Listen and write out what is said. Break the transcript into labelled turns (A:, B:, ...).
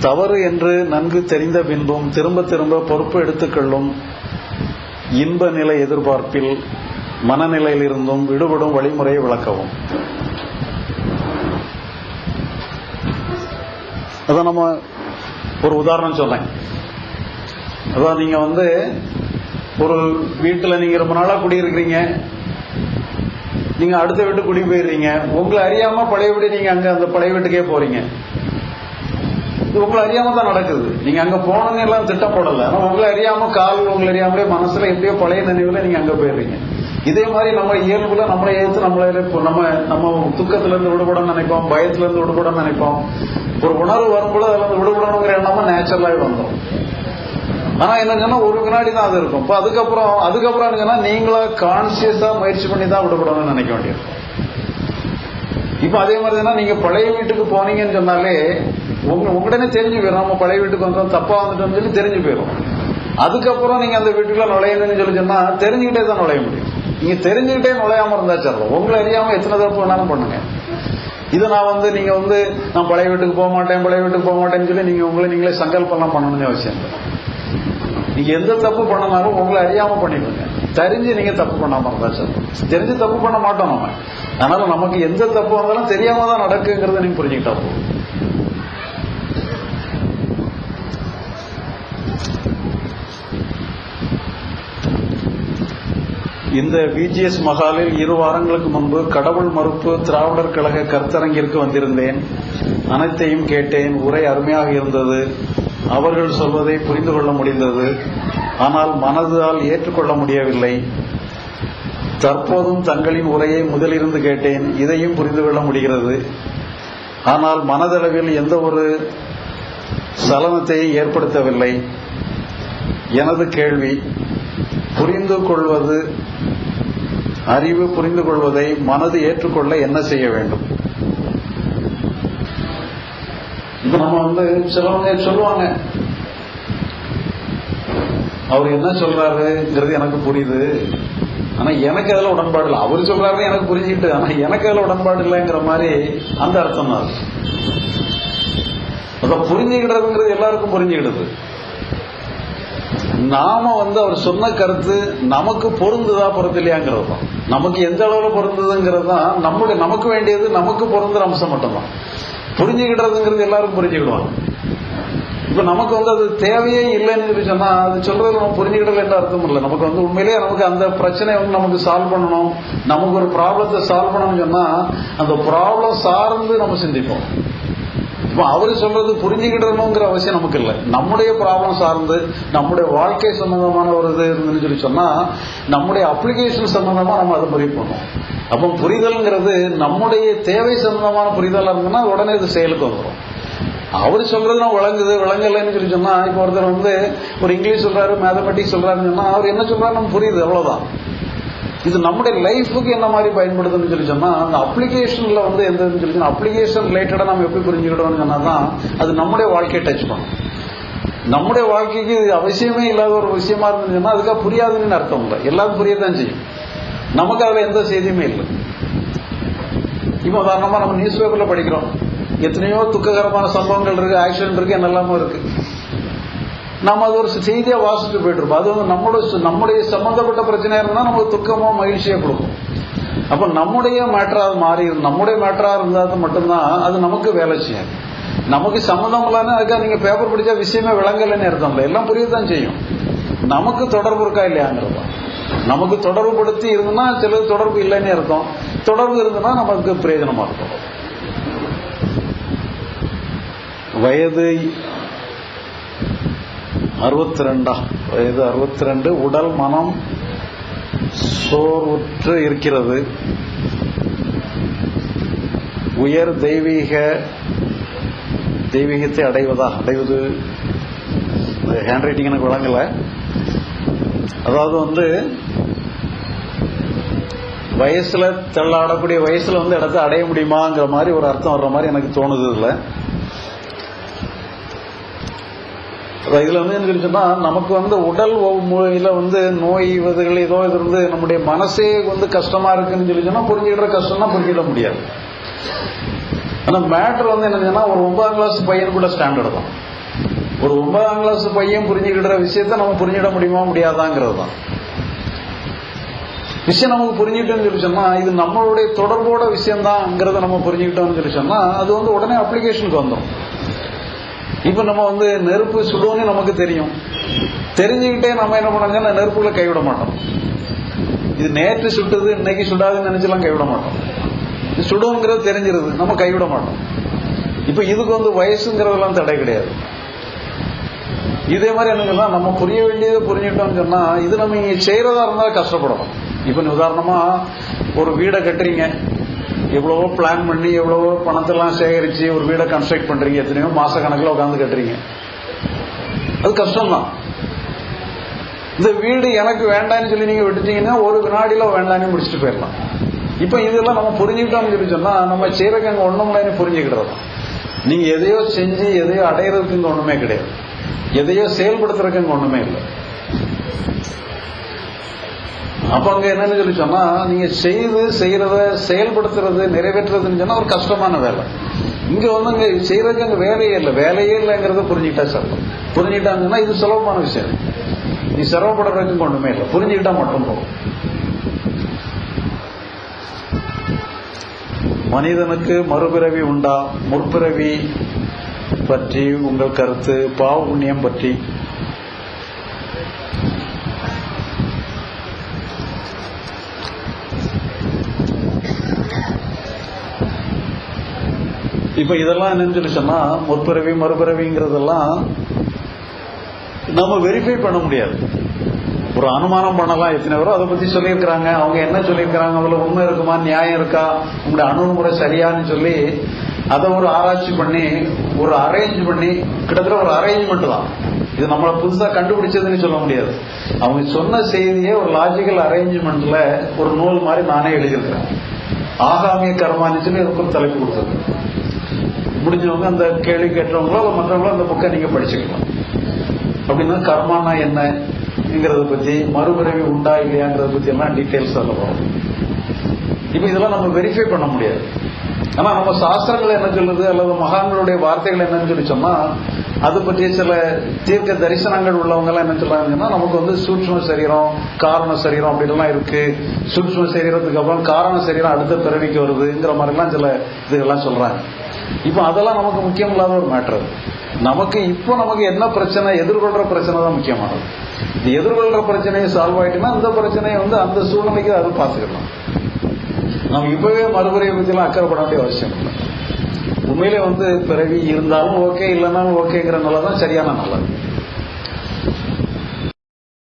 A: தவறு என்று நன்கு தெரிந்த பின்பும் திரும்ப திரும்ப பொறுப்பு எடுத்துக்கொள்ளும் இன்ப நிலை எதிர்பார்ப்பில் மனநிலையிலிருந்தும் விடுபடும் வழிமுறையை விளக்கவும். அதான் நம்ம ஒரு உதாரணம் சொன்னேன் அதான் நீங்க வந்து ஒரு வீட்டில் நீங்க ரொம்ப நாளா குடியிருக்கிறீங்க. நீங்க அடுத்த வீட்டு குடி போயிடுறீங்க. உங்களை அறியாம பழைய வீடு நீங்க அங்க அந்த பழைய வீட்டுக்கே போறீங்க. இது உங்களை அறியாம தான் நடக்குது. நீங்க அங்க போனது எல்லாம் திட்டப்படல. ஆனா உங்களை அறியாம கால் உங்களை அறியாமலே மனசுல எப்படியோ பழைய நினைவுல நீங்க அங்க போயிடுறீங்க. இதே மாதிரி நம்ம இயல்புல நம்மளை ஏற்று நம்மளை இப்போ நம்ம நம்ம துக்கத்துல இருந்து விடுபட நினைப்போம் பயத்துல இருந்து விடுபட நினைப்போம். ஒரு உணர்வு வரும்போது அதுல இருந்து விடுபடணுங்கிற எண்ணமா நேச்சுரலாவே வந்துடும் ஆனா என்னங்கன்னா ஒரு வினாடி தான் அது இருக்கும். இப்போ அதுக்கப்புறம் அதுக்கப்புறம் என்னன்னா நீங்களா கான்சியஸா முயற்சி பண்ணி தான் விடுபடணும்னு நினைக்க வேண்டியது. இப்ப அதே மாதிரி தான் நீங்க பழைய வீட்டுக்கு போனீங்கன்னு சொன்னாலே உங்க உடனே தெரிஞ்சு போயிடும் நம்ம பழைய வீட்டுக்கு வந்தோம் தப்பா வந்துட்டோம்னு சொல்லி தெரிஞ்சு போயிடும் அதுக்கப்புறம் நீங்க அந்த வீட்டுக்குள்ள நுழையணும்னு சொல்லி சொன்னா தெரிஞ்சுக்கிட்டே தான் நுழைய முடியும். நீங்க தெரிஞ்சுக்கிட்டே நுழையாம இருந்தா சரி உங்களை அறியாம எத்தனை தப்பு வேணாலும் பண்ணுங்க. இது நான் வந்து நீங்க வந்து நான் பழைய வீட்டுக்கு போக மாட்டேன் பழைய வீட்டுக்கு போக மாட்டேன்னு சொல்லி நீங்க உங்களை நீங்களே சங்கல்பம்லாம் பண்ணணும்னு அவசியம் நீங்க எந்த தப்பு பண்ணனாலும் உங்களை அறியாம பண்ணிடுங்க. தெரிஞ்சு நீங்க தப்பு பண்ணாம இருந்தா சார். தெரிஞ்சு தப்பு பண்ண மாட்டோம் நம்ம. அதனால நமக்கு எந்த தப்பு வந்தாலும் தெரியாம தான் நடக்குங்கிறத நீங்க புரிஞ்சுக்கிட்டா போதும். இந்த விஜிஎஸ் மகாலில் இரு வாரங்களுக்கு முன்பு கடவுள் மறுப்பு திராவிடர் கழக கருத்தரங்கிற்கு வந்திருந்தேன். அனைத்தையும் கேட்டேன். உரை அருமையாக இருந்தது. அவர்கள் சொல்வதை புரிந்து கொள்ள முடிந்தது. ஆனால் மனதால் ஏற்றுக்கொள்ள முடியவில்லை. தற்போதும் தங்களின் உரையை முதலிருந்து கேட்டேன். இதையும் புரிந்து கொள்ள முடிகிறது. ஆனால் மனதளவில் எந்த ஒரு சலனத்தை ஏற்படுத்தவில்லை. எனது கேள்வி புரிந்து கொள்வது அறிவு புரிந்து கொள்வதை மனது ஏற்றுக்கொள்ள என்ன செய்ய வேண்டும்? நம்ம வந்து சிலவங்க சொல்லுவாங்க. அவர் என்ன சொல்றாருங்கிறது எனக்கு புரியுது. ஆனா எனக்கு அதில் உடன்பாடு இல்லை. அவர் சொல்றாரு எனக்கு புரிஞ்சுக்கிட்டு ஆனா எனக்கு அதில் உடன்பாடு இல்லைங்கிற மாதிரி அந்த அர்த்தம் தான் அதை புரிஞ்சுக்கிடுறதுங்கிறது எல்லாருக்கும் புரிஞ்சுக்கிடுது. நாம வந்து அவர் சொன்ன கருத்து நமக்கு பொருந்துதா பொருந்தலையாங்கிறது தான். நமக்கு எந்த அளவுல பொருந்ததுங்கிறது தான் நம்முடைய நமக்கு வேண்டியது நமக்கு பொருந்துற அம்சம் மட்டும்தான். புரிஞ்சுக்கிட்டதுங்கிறது எல்லாரும் புரிஞ்சுக்கிடுவாங்க. இப்ப நமக்கு வந்து அது தேவையே இல்லைன்னு சொல்லி சொன்னா அது சொல்றது நம்ம புரிஞ்சுக்கிடல என்ற அர்த்தம் இல்லை. நமக்கு வந்து உண்மையிலேயே நமக்கு அந்த பிரச்சனையை வந்து நமக்கு சால்வ் பண்ணணும். நமக்கு ஒரு ப்ராப்ளத்தை சால்வ் பண்ணணும்னு சொன்னா அந்த ப்ராப்ளம் சார்ந்து நம்ம சிந்திப்போம். இப்ப அவரு சொல்றது புரிஞ்சுக்கிடணுங்கிற அவசியம் நமக்கு இல்லை நம்முடைய ப்ராப்ளம் சார்ந்து நம்முடைய வாழ்க்கை சம்பந்தமான ஒரு இது இருந்துன்னு சொல்லி சொன்னா நம்முடைய அப்ளிகேஷன் சம்பந்தமா நம்ம அதை முடிவு பண்ணுவோம் அப்போ புரிதல்ங்கிறது நம்முடைய தேவை சம்பந்தமான புரிதலா இருந்ததுன்னா உடனே இது செயலுக்கு வந்துடும் அவர் சொல்றது நான் விளங்குது விளங்கலைன்னு சொல்லி சொன்னா இப்போ ஒருத்தர் வந்து ஒரு இங்கிலீஷ் சொல்றாரு மேத்தமெட்டிக்ஸ் சொல்றாருன்னு சொன்னா அவர் என்ன சொல்றாரு நம்ம புரியுது அவ்வளவுதான். இது நம்முடைய லைஃபுக்கு என்ன மாதிரி பயன்படுதுன்னு சொல்லி சொன்னா அந்த அப்ளிகேஷன்ல வந்து எந்த சொல்லி சொன்னா அப்ளிகேஷன் ரிலேட்டடா நம்ம எப்படி புரிஞ்சுக்கிட்டோம்னு சொன்னா தான் அது நம்முடைய வாழ்க்கையை டச் பண்ணும். நம்முடைய வாழ்க்கைக்கு இது அவசியமே இல்லாத ஒரு விஷயமா இருந்துச்சுன்னா அதுக்காக புரியாதுன்னு அர்த்தம் இல்லை. எல்லாரும் புரியதான் செய்யும். நமக்கு அதுல எந்த செய்தியுமே இல்லை. இப்போ உதாரணமா நம்ம நியூஸ் பேப்பர்ல படிக்கிறோம். எத்தனையோ துக்ககரமான சம்பவங்கள் இருக்கு ஆக்சிடென்ட் இருக்கு என்னெல்லாமோ இருக்கு. நம்ம அது ஒரு செய்தியா வாசிட்டு போயிட்டு இருப்போம் அது வந்து நம்முடைய நம்முடைய சம்பந்தப்பட்ட பிரச்சனையா இருந்தா நமக்கு துக்கமா மகிழ்ச்சியா கொடுக்கும். அப்ப நம்முடைய மேட்டரா மாறி நம்முடைய மேட்டரா இருந்தா மட்டும்தான் அது நமக்கு வேலை செய்யும் நமக்கு சம்மந்தம் இல்லைன்னா அதுக்காக நீங்க பேப்பர் படிச்சா விஷயமே விளங்கலைன்னு அர்த்தம் இல்லை. எல்லாம் புரியதான் செய்யும். நமக்கு தொடர்பு இருக்கா இல்லையாங்கிறது நமக்கு தொடர்பு படுத்தி இருந்ததுன்னா சிலது தொடர்பு இல்லைன்னு அர்த்தம். தொடர்பு இருந்ததுன்னா நமக்கு பிரயோஜனமா இருக்கும். வயது அறுபத்தி ரெண்டா வயது அறுபத்தி ரெண்டு உடல் மனம் சோர்வுற்று இருக்கிறது. உயர் தெய்வீக தெய்வீகத்தை அடைவதா? அடைவது ஹேண்ட் ரைட்டிங் எனக்கு வழங்கலை. அதாவது வந்து வயசுல தள்ளாடக்கூடிய வயசுல வந்து இடத்த அடைய முடியுமாங்கிற மாதிரி ஒரு அர்த்தம் வர்ற மாதிரி எனக்கு தோணுது இதுல. அதான் இதுல வந்து என்ன சொன்னா நமக்கு வந்து உடல் மொழியில வந்து நோய் இதுகள் ஏதோ இது வந்து நம்முடைய மனசே வந்து கஷ்டமா இருக்குன்னு சொல்லி சொன்னா புரிஞ்சுக்கிற கஷ்டம்னா புரிஞ்சிட முடியாது. ஆனா மேட்ரு வந்து என்ன ஒரு ஒன்பதாம் கிளாஸ் பையன் கூட ஸ்டாண்டர்ட் தான். ஒரு ஒன்பதாம் கிளாஸ் பையன் புரிஞ்சுக்கிற விஷயத்த நம்ம புரிஞ்சிட முடியுமா முடியாதாங்கிறது தான். விஷயம் நமக்கு புரிஞ்சுக்கிட்டோம்னு சொல்லி சொன்னா இது நம்மளுடைய தொடர்போட விஷயம் தான்ங்கிறத நம்ம புரிஞ்சுக்கிட்டோம்னு சொல்லி சொன்னா அது வந்து உடனே அப்ளிகேஷனுக்கு வந்துடும் இப்ப நம்ம வந்து நெருப்பு சுடுவோம்னு நமக்கு தெரியும். தெரிஞ்சுக்கிட்டே நம்ம என்ன பண்ணாங்க நெருப்புல கைவிட மாட்டோம். இது நேற்று சுட்டது இன்னைக்கு சுடாதுன்னு நினைச்செல்லாம் கைவிட மாட்டோம். இது சுடுங்கிறது தெரிஞ்சிருது நம்ம கைவிட மாட்டோம். இப்ப இதுக்கு வந்து வயசுங்கிறதெல்லாம் தடை கிடையாது. இதே மாதிரி என்னங்கன்னா நம்ம புரிய வேண்டியதை புரிஞ்சுட்டோம்னு சொன்னா இது நம்ம இங்க செய்யறதா இருந்தா கஷ்டப்படணும். இப்ப உதாரணமா ஒரு வீடை கட்டுறீங்க. எவ்வளவோ பிளான் பண்ணி எவ்வளவோ பணத்தெல்லாம் சேகரிச்சு ஒரு வீடை கன்ஸ்ட்ரக்ட் பண்றீங்க. எத்தனையோ மாச கணக்கில் உட்காந்து கட்டுறீங்க. அது கஷ்டம்தான். இந்த வீடு எனக்கு வேண்டாம்னு சொல்லி நீங்க விட்டுட்டீங்கன்னா ஒரு வினாடியில வேண்டாம்னு முடிச்சுட்டு போயிடலாம். இப்ப இதெல்லாம் நம்ம புரிஞ்சுக்கிட்டோம்னு சொல்லி சொன்னா நம்ம சீரகங்க அங்க ஒண்ணும் புரிஞ்சுக்கிட்டது நீங்க எதையோ செஞ்சு எதையோ அடையிறதுக்கு ஒண்ணுமே கிடையாது. எதையோ செயல்படுத்துறதுக்கு ஒண்ணுமே இல்லை. அப்ப அங்க என்னன்னு சொல்லி சொன்னா நீங்க செய்து செய்யறத செயல்படுத்துறது நிறைவேற்றுறதுன்னு சொன்னா ஒரு கஷ்டமான வேலை. இங்க வந்து அங்க செய்யறதுக்கு அங்க வேலையே இல்லை. வேலையே இல்லைங்கிறத புரிஞ்சுக்கிட்டா சொல்லலாம் புரிஞ்சுக்கிட்டாங்கன்னா இது சுலபமான விஷயம். நீ சிரமப்படுறதுக்கு ஒண்ணுமே இல்லை. புரிஞ்சுக்கிட்டா மட்டும் போதும். மனிதனுக்கு மறுபிறவி உண்டா? முற்பிறவி பற்றி உங்கள் கருத்து பாவ புண்ணியம் பற்றி இப்ப இதெல்லாம் என்னன்னு சொல்லி சொன்னால் முற்பிறவி மறுபிறவிங்கிறதெல்லாம் நம்ம வெரிஃபை பண்ண முடியாது. ஒரு அனுமானம் பண்ணலாம் எத்தனை பேரும் அதை பத்தி சொல்லியிருக்கிறாங்க. அவங்க என்ன சொல்லியிருக்கிறாங்க? அதுல உண்மை இருக்குமா? நியாயம் இருக்கா? உங்களுடைய அணுகுமுறை சரியான்னு சொல்லி அதை ஒரு ஆராய்ச்சி பண்ணி ஒரு அரேஞ்ச் பண்ணி கிட்டத்தட்ட ஒரு அரேஞ்ச்மெண்ட் தான். இது நம்மளை புதுசாக கண்டுபிடிச்சதுன்னு சொல்ல முடியாது. அவங்க சொன்ன செய்தியை ஒரு லாஜிக்கல் அரேஞ்ச்மெண்ட்ல ஒரு நூல் மாதிரி நானே எழுதியிருக்கிறேன். ஆகாமிய கர்மான்னு சொல்லி அதுக்கு தலைப்பு கொடுத்தது முடிஞ்சவங்க அந்த கேள்வி கேட்டவங்களோ மற்றவங்களோ அந்த புக்கை நீங்க படிச்சுக்கலாம். அப்படின்னா கர்மானா என்னங்கிறத பத்தி மறுபிறவி உண்டா இல்லையாங்கிறத பத்தி எல்லாம் டீட்டெயில்ஸ் சொல்லுவோம் இப்ப இதெல்லாம் நம்ம வெரிஃபை பண்ண முடியாது. ஆனா நம்ம சாஸ்திரங்கள் என்ன சொல்லுது? அல்லது மகான்களுடைய வார்த்தைகள் என்னன்னு சொல்லி சொன்னா அது பற்றிய சில தீர்க்க தரிசனங்கள் உள்ளவங்க எல்லாம் என்ன சொல்றாங்கன்னா நமக்கு வந்து சூட்சம சரீரம் காரண சரீரம் அப்படின்லாம் இருக்கு. சூட்சம சரீரத்துக்கு அப்புறம் காரண சரீரம் அடுத்த பிறவிக்கு வருதுங்கிற மாதிரிலாம் சில இதுகள்லாம் சொல்றாங்க. இப்போ அதெல்லாம் நமக்கு முக்கியம் இல்லாத ஒரு மேட்டர் நமக்கு இப்போ நமக்கு என்ன பிரச்சனை எதிர்கொள்ற பிரச்சனை தான் முக்கியமானது. இது எதிர்கொள்ற பிரச்சனையை சால்வ் ஆயிட்டுன்னா அந்த பிரச்சனையை வந்து அந்த சூழ்நிலைக்கு அது பார்த்துக்கலாம். நம்ம இப்பவே மறுபடியும் பற்றிலாம் அக்கறைப்பட வேண்டிய அவசியம் இல்லை. உண்மையிலே வந்து பிறவி இருந்தாலும் ஓகே இல்லைனாலும் ஓகேங்கிற நல்லா தான் சரியான நல்லது